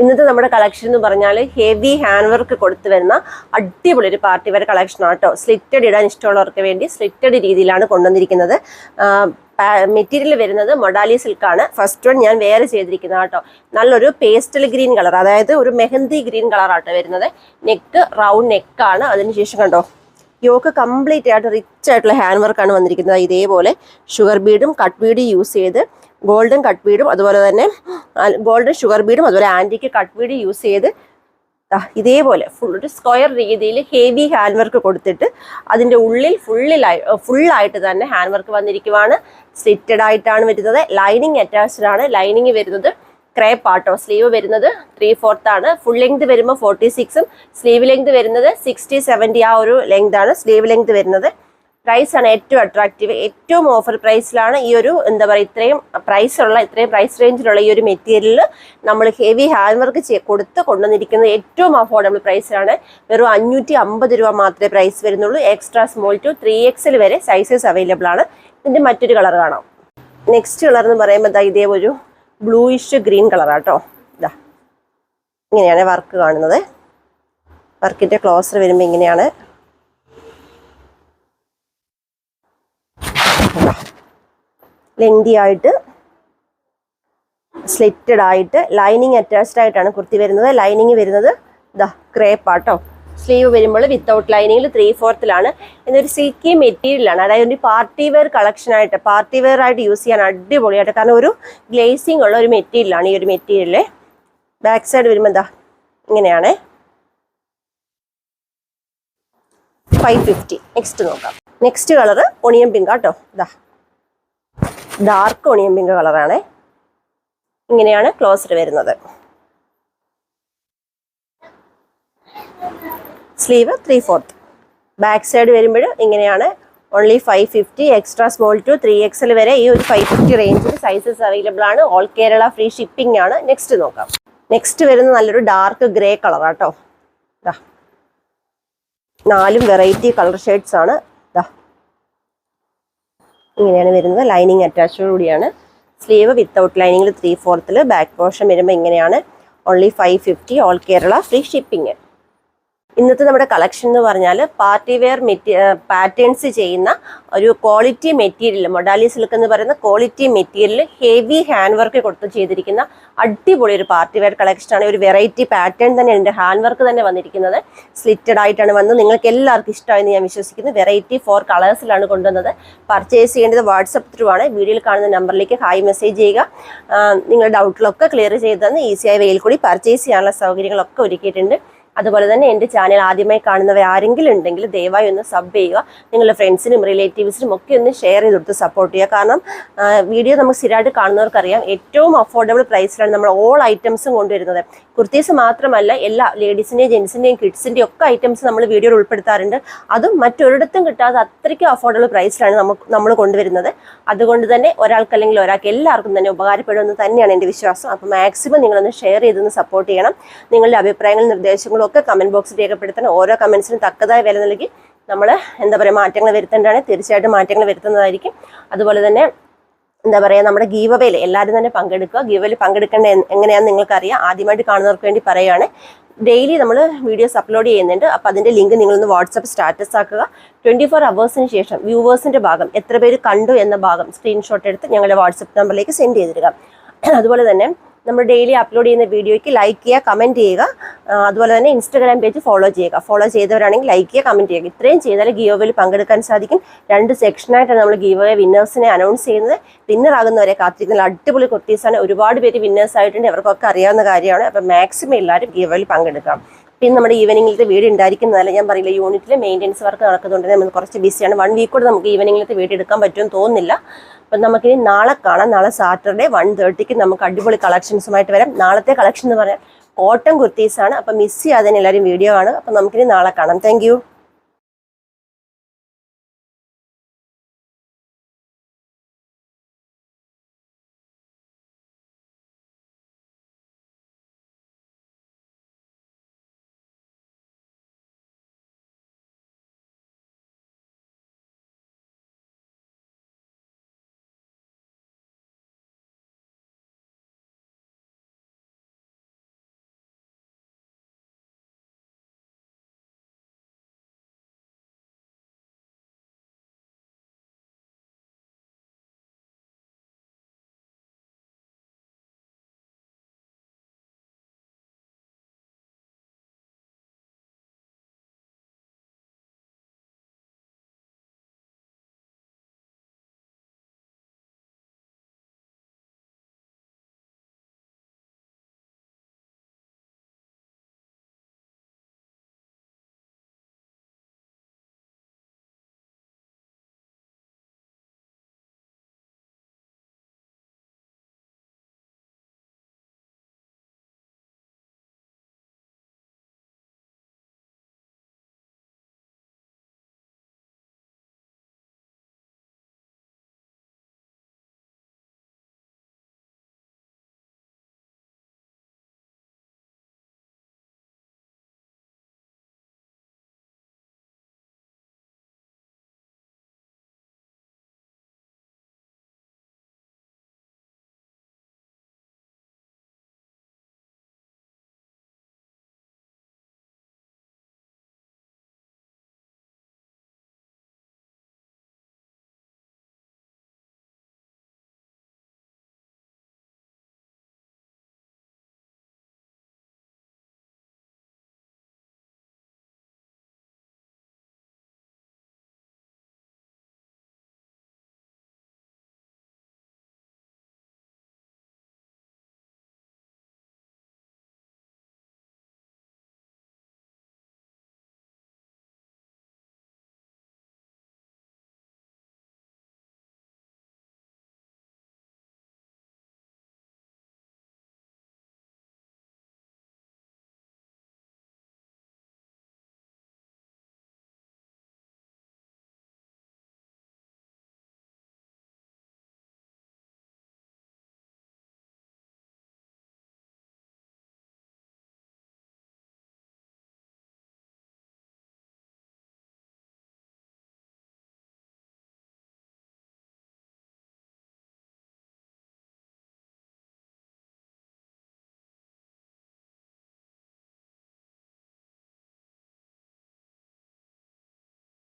ഇന്നത്തെ നമ്മുടെ കളക്ഷൻ എന്ന് പറഞ്ഞാൽ ഹെവി ഹാൻഡ് വർക്ക് കൊടുത്തു വരുന്ന അടിപൊളി ഒരു പാർട്ടി വെയർ കളക്ഷൻ ആട്ടോ. സ്ലിറ്റഡ് ഇടാൻ ഇഷ്ടമുള്ളവർക്ക് വേണ്ടി സ്ലിറ്റഡ് രീതിയിലാണ് കൊണ്ടുവന്നിരിക്കുന്നത്. മെറ്റീരിയൽ വരുന്നത് മൊഡാലി സിൽക്കാണ് ഫസ്റ്റ് വൺ ഞാൻ വേറെ ചെയ്തിരിക്കുന്നത് കേട്ടോ നല്ലൊരു പേസ്റ്റൽ ഗ്രീൻ കളർ അതായത് ഒരു മെഹന്തി ഗ്രീൻ കളറാട്ടോ വരുന്നത്. നെക്ക് റൗണ്ട് നെക്കാണ് അതിനുശേഷം കണ്ടോ യോക്ക് കംപ്ലീറ്റ് ആയിട്ട് റിച്ച് ആയിട്ടുള്ള ഹാൻഡ് വർക്കാണ് വന്നിരിക്കുന്നത്. ഇതേപോലെ ഷുഗർ ബീഡും കട്ട് ബീഡും യൂസ് ചെയ്ത് ഗോൾഡൻ കട്ട് ബീഡും അതുപോലെ തന്നെ ഗോൾഡൻ ഷുഗർ ബീഡും അതുപോലെ ആന്റിക്ക് കട്ട് ബീഡ് യൂസ് ചെയ്ത് ഇതേപോലെ ഫുൾ ഒരു സ്ക്വയർ രീതിയിൽ ഹെവി ഹാൻഡ് വർക്ക് കൊടുത്തിട്ട് അതിന്റെ ഉള്ളിൽ ഫുള്ളിലായി ഫുള്ളായിട്ട് തന്നെ ഹാൻഡ് വർക്ക് വന്നിരിക്കുവാണ്. സ്ലിറ്റഡ് ആയിട്ടാണ് വരുന്നത്. ലൈനിങ് അറ്റാച്ച്ഡ് ആണ്. ലൈനിങ് വരുന്നത് ക്രേപ്പ് ആട്ടോ. സ്ലീവ് വരുന്നത് ത്രീ ഫോർത്ത് ആണ്. ഫുൾ ലെങ്ത് വരുമ്പോൾ ഫോർട്ടി സിക്സും സ്ലീവ് ലെങ്ത് വരുന്നത് സിക്സ്റ്റി സെവന്റി ആ ഒരു ലെങ്ത് ആണ്. സ്ലീവ് ലെങ്ത് വരുന്നത് പ്രൈസ് ആണ് ഏറ്റവും അട്രാക്റ്റീവ് ഏറ്റവും ഓഫർ പ്രൈസിലാണ് ഈ ഒരു എന്താ പറയുക ഇത്രയും പ്രൈസുള്ള ഇത്രയും പ്രൈസ് റേഞ്ചിലുള്ള ഈ ഒരു മെറ്റീരിയൽ നമ്മൾ ഹെവി ഹാൻഡ് വർക്ക് കൊടുത്ത് കൊണ്ടുവന്നിരിക്കുന്നത് ഏറ്റവും അഫോർഡബിൾ പ്രൈസിലാണ് വെറും അഞ്ഞൂറ്റി അമ്പത് രൂപ മാത്രമേ പ്രൈസ് വരുന്നുള്ളൂ. എക്സ്ട്രാ സ്മോൾ ടു ത്രീ എക്സിൽ വരെ സൈസസ് അവൈലബിൾ ആണ്. ഇതിന്റെ മറ്റൊരു കളർ കാണാം. നെക്സ്റ്റ് കളർ എന്ന് പറയുമ്പോൾ ഇതാ ഇതേ ഒരു ബ്ലൂയിഷ് ഗ്രീൻ കളറാട്ടോ ഇതാ ഇങ്ങനെയാണ് വർക്ക് കാണുന്നത്. വർക്കിന്റെ ക്ലോസർ വരുമ്പോൾ ഇങ്ങനെയാണ് ലെങ്തി ആയിട്ട് സ്ലിറ്റഡ് ആയിട്ട് ലൈനിങ് അറ്റാച്ച്ഡ് ആയിട്ടാണ് കുർത്തി വരുന്നത്. ലൈനിങ് വരുന്നത് ദ ക്രേപ്പ് ആട്ടോ. സ്ലീവ് വരുമ്പോൾ വിത്തൗട്ട് ലൈനിങ്ങിൽ ത്രീ ഫോർത്തിലാണ് എന്നൊരു സിൽക്കി മെറ്റീരിയലാണ് അതായത് ഒരു പാർട്ടി വെയർ കളക്ഷൻ ആയിട്ട് പാർട്ടി വെയർ ആയിട്ട് യൂസ് ചെയ്യാൻ അടിപൊളിയായിട്ട്. കാരണം ഒരു ഗ്ലേസിംഗ് ഉള്ള ഒരു മെറ്റീരിയലാണ് ഈ ഒരു മെറ്റീരിയൽ ബാക്ക് സൈഡ് വരുമ്പോൾ എന്താ ഇങ്ങനെയാണ്. ഫൈവ് ഫിഫ്റ്റി നെക്സ്റ്റ് നോക്കാം. നെക്സ്റ്റ് കളർ ഒണിയൻ പിങ്ക് കേട്ടോ ഇതാ ഡാർക്ക് ഒണിയൻ പിങ്ക് കളറാണ് ഇങ്ങനെയാണ് ക്ലോസർ വരുന്നത്. Sleeve three fourth back side വരുമ്പോൾ ഇങ്ങനെയാണ് only five fifty extra small to three XL വരെ ഈ ഒരു ഫൈവ് ഫിഫ്റ്റി റേഞ്ചിൽ സൈസസ് അവൈലബിൾ ആണ്. ഓൾ കേരള ഫ്രീ ഷിപ്പിംഗ് ആണ്. നെക്സ്റ്റ് നോക്കാം. നെക്സ്റ്റ് വരുന്ന നല്ലൊരു ഡാർക്ക് ഗ്രേ ദാ. നാലും വെറൈറ്റി കളർ ഷേഡ്സ് ആണ്. ഇങ്ങനെയാണ് വരുന്നത്. ലൈനിങ് അറ്റാച്ചോട് കൂടിയാണ്. സ്ലീവ് വിത്തൗട്ട് ലൈനിങ്ങിൽ ത്രീ ഫോർത്തിൽ ബാക്ക് പോർഷൻ വരുമ്പോൾ ഇങ്ങനെയാണ്. Only five fifty all Kerala free shipping ഇന്നത്തെ നമ്മുടെ കളക്ഷൻ എന്ന് പറഞ്ഞാൽ പാർട്ടി വെയർ മെറ്റീ പാറ്റേൺസ് ചെയ്യുന്ന ഒരു ക്വാളിറ്റി മെറ്റീരിയൽ മൊഡാലി സിൽക്ക് എന്ന് പറയുന്ന quality material heavy hand work കൊടുത്ത് ചെയ്തിരിക്കുന്ന അടിപൊളി ഒരു പാർട്ടി വെയർ കളക്ഷനാണ് ഒരു വെറൈറ്റി പാറ്റേൺ തന്നെ എന്റെ ഹാൻഡ് വർക്ക് തന്നെ വന്നിരിക്കുന്നത്. സ്ലിറ്റഡ് ആയിട്ടാണ് വന്നത്. നിങ്ങൾക്ക് എല്ലാവർക്കും ഇഷ്ടമായെന്ന് ഞാൻ വിശ്വസിക്കുന്നു. വെറൈറ്റി ഫോർ കളേഴ്സിലാണ് കൊണ്ടുവന്നത്. പർച്ചേസ് ചെയ്യേണ്ടത് വാട്സപ്പ് ത്രൂ ആണ്. വീഡിയോയിൽ കാണുന്ന നമ്പറിലേക്ക് ഹായ് മെസ്സേജ് ചെയ്യുക. നിങ്ങളുടെ ഡൗട്ടിലൊക്കെ ക്ലിയർ ചെയ്ത് തന്ന് ഈസിയായ വെയിൽ കൂടി പർച്ചേസ് ചെയ്യാനുള്ള സൗകര്യങ്ങളൊക്കെ ഒരുക്കിയിട്ടുണ്ട്. അതുപോലെ തന്നെ എന്റെ ചാനൽ ആദ്യമായി കാണുന്നവർ ആരെങ്കിലും ഉണ്ടെങ്കിൽ ദയവായി ഒന്ന് സബ് ചെയ്യുക. നിങ്ങളുടെ ഫ്രണ്ട്സിനും റിലേറ്റീവ്സിനും ഒക്കെ ഒന്ന് ഷെയർ ചെയ്ത് കൊടുത്ത് സപ്പോർട്ട് ചെയ്യുക. കാരണം വീഡിയോ നമുക്ക് സ്ഥിരമായിട്ട് കാണുന്നവർക്കറിയാം ഏറ്റവും അഫോർഡബിൾ പ്രൈസിലാണ് നമ്മൾ ഓൾ ഐറ്റംസും കൊണ്ടുവരുന്നത്. കുർത്തീസ് മാത്രമല്ല എല്ലാ ലേഡീസിന്റെയും ജെൻസിന്റെയും കിഡ്സിന്റെയും ഒക്കെ ഐറ്റംസ് നമ്മൾ വീഡിയോയിൽ ഉൾപ്പെടുത്താറുണ്ട്. അതും മറ്റൊരിടത്തും കിട്ടാതെ അത്രയ്ക്കും അഫോർഡബിൾ പ്രൈസിലാണ് നമുക്ക് നമ്മൾ കൊണ്ടുവരുന്നത്. അതുകൊണ്ട് തന്നെ ഒരാൾക്ക് അല്ലെങ്കിൽ ഒരാൾക്ക് എല്ലാവർക്കും തന്നെ ഉപകാരപ്പെടുമെന്ന് തന്നെയാണ് എന്റെ വിശ്വാസം. അപ്പോൾ മാക്സിമം നിങ്ങളൊന്ന് ഷെയർ ചെയ്തൊന്ന് സപ്പോർട്ട് ചെയ്യണം. നിങ്ങളുടെ അഭിപ്രായങ്ങളും നിർദ്ദേശങ്ങളും ഒക്കെ കമന്റ് ബോക്സിൽ രേഖപ്പെടുത്തണം. ഓരോ കമൻസിനും തക്കതായ വില നൽകി നമ്മൾ എന്താ പറയുക മാറ്റങ്ങൾ വരുത്തേണ്ടതാണ്. തീർച്ചയായിട്ടും മാറ്റങ്ങൾ വരുത്തുന്നതായിരിക്കും. അതുപോലെ തന്നെ എന്താ പറയുക നമ്മുടെ ഗീവവയിൽ എല്ലാവരും തന്നെ പങ്കെടുക്കുക. ഗീവയിൽ പങ്കെടുക്കേണ്ട എങ്ങനെയാണെന്ന് നിങ്ങൾക്കറിയാം. ആദ്യമായിട്ട് കാണുന്നവർക്ക് വേണ്ടി പറയുകയാണ്. ഡെയിലി നമ്മൾ വീഡിയോസ് അപ്ലോഡ് ചെയ്യുന്നുണ്ട്. അപ്പോൾ അതിന്റെ ലിങ്ക് നിങ്ങളൊന്ന് വാട്സപ്പ് സ്റ്റാറ്റസ് ആക്കുക. ട്വന്റി ഫോർ അവേഴ്സിന് ശേഷം വ്യൂവേഴ്സിന്റെ ഭാഗം എത്ര പേര് കണ്ടു എന്ന ഭാഗം സ്ക്രീൻഷോട്ട് എടുത്ത് ഞങ്ങളുടെ വാട്സപ്പ് നമ്പറിലേക്ക് സെൻഡ് ചെയ്തിരിക്കുക അതുപോലെ തന്നെ നമ്മൾ ഡെയിലി അപ്ലോഡ് ചെയ്യുന്ന വീഡിയോയ്ക്ക് ലൈക്ക് ചെയ്യുക കമന്റ് ചെയ്യുക. അതുപോലെ തന്നെ ഇൻസ്റ്റാഗ്രാം പേജ് ഫോളോ ചെയ്യുക. ഫോളോ ചെയ്തവരാണെങ്കിൽ ലൈക്ക് ചെയ്യുക കമന്റ് ചെയ്യുക. ഇത്രയും ചെയ്താൽ ഗീവോയിൽ പങ്കെടുക്കാൻ സാധിക്കും. രണ്ട് സെക്ഷനായിട്ടാണ് നമ്മൾ ഗീവോയെ വിന്നേഴ്സിനെ അനൗൺസ് ചെയ്യുന്നത്. വിന്നറാകുന്നവരെ കാത്തിരിക്കുന്ന അടിപൊളി കുർത്തീസാണ് ഒരുപാട് പേര് വിന്നേഴ്സ് ആയിട്ടുണ്ട്. അവർക്കൊക്കെ അറിയാവുന്ന കാര്യമാണ്. അപ്പോൾ മാക്സിമം എല്ലാവരും ഗീവോയിൽ പങ്കെടുക്കാം. പിന്നെ നമ്മുടെ ഈവനിങ്ങിലത്തെ വീട് ഉണ്ടായിരിക്കുന്നതല്ല ഞാൻ പറയില്ല. യൂണിറ്റിൽ മെയിന്റെനൻസ് വർക്ക് നടക്കുന്നുണ്ട് നമ്മൾ കുറച്ച് ബിസിയാണ് വൺ വീക്ക് കൂടെ നമുക്ക് ഈവനിങ്ങിലത്തെ വീട് എടുക്കാൻ പറ്റുമെന്ന് തോന്നുന്നില്ല. അപ്പം നമുക്കിനി നാളെ കാണാം. നാളെ സാറ്റർഡേ വൺ തേർട്ടിക്ക് നമുക്ക് അടിപൊളി കളക്ഷൻസുമായിട്ട് വരാം. നാളത്തെ കളക്ഷൻ എന്ന് പറയാം കോട്ടൺ കുർത്തീസാണ്. അപ്പം മിസ് ചെയ്യാതെ എല്ലാവരും വീഡിയോ ആണ് അപ്പം നമുക്കിനി നാളെ കാണാം. താങ്ക്